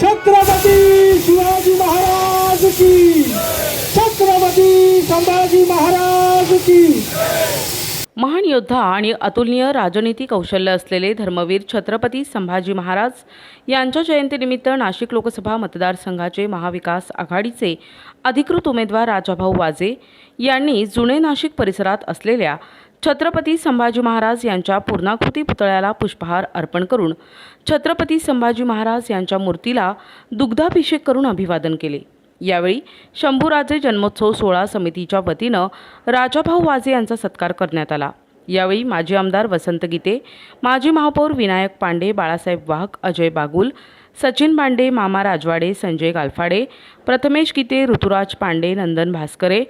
छत्रपती शिवाजी महाराज की छत्रपती संभाजी महाराज की। महान योद्धा आणि अतुलनीय राजनीती कौशल्य असलेले धर्मवीर छत्रपती संभाजी महाराज यांच्या जयंतीनिमित्त नाशिक लोकसभा मतदारसंघाचे महाविकास आघाडीचे अधिकृत उमेदवार राजाभाऊ वाजे यांनी जुने नाशिक परिसरात असलेल्या छत्रपती संभाजी महाराज यांच्या पूर्णाकृती पुतळ्याला पुष्पहार अर्पण करून छत्रपती संभाजी महाराज यांच्या मूर्तीला दुग्धाभिषेक करून अभिवादन केले. यावेळी शंभूराजे जन्मोत्सव सोहळा समितीच्या वतीनं राजाभाऊ वाजे यांचा सत्कार करण्यात आला. यावेळी माजी आमदार वसंत गीते माजी महापौर विनायक पांडे बाळासाहेब वाहक अजय बागुल सचिन पांडे मामा राजवाडे संजय गालफाडे प्रथमेश गीते ऋतुराज पांडे नंदन भास्करे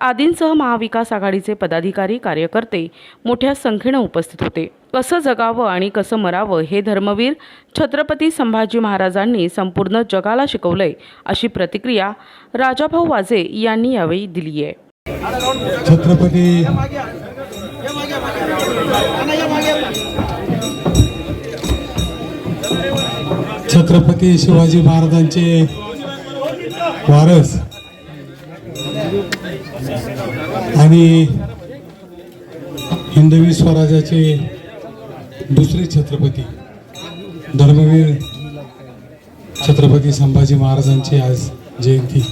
आदींसह महाविकास आघाडीचे पदाधिकारी कार्यकर्ते मोठ्या संख्येनं उपस्थित होते. कसं जगावं आणि कसं मरावं हे धर्मवीर छत्रपती संभाजी महाराजांनी संपूर्ण जगाला शिकवलंय अशी प्रतिक्रिया राजाभाऊ वाजे यांनी यावेळी दिली आहे. छत्रपती छत्रपती शिवाजी महाराजांचे वारस आणि हिंदवी स्वराज्याचे दुसरे छत्रपती धर्मवीर छत्रपती संभाजी महाराजांची आज जयंती.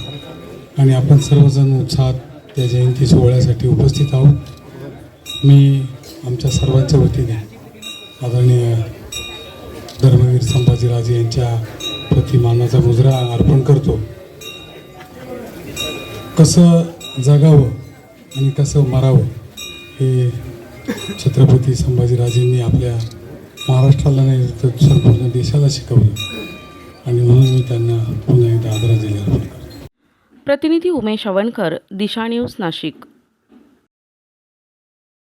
आणि आपण सर्वजण उत्साहात त्या जयंती सोहळ्यासाठी उपस्थित आहोत. मी आमच्या सर्वांच्या वतीने आदरणीय धर्मवीर संभाजीराजे यांच्या प्रतिमानाचा मुजरा अर्पण करतो. कसं जगावं आणि कसं मरावं हे छत्रपती संभाजीराजेंनी आपल्या महाराष्ट्राला नाही तर संपूर्ण देशाला शिकवलं. आणि म्हणून मी त्यांना पुन्हा एकदा आदरांजली अर्पण प्रतिनिधी उमेश अवणकर दिशा न्यूज नाशिक.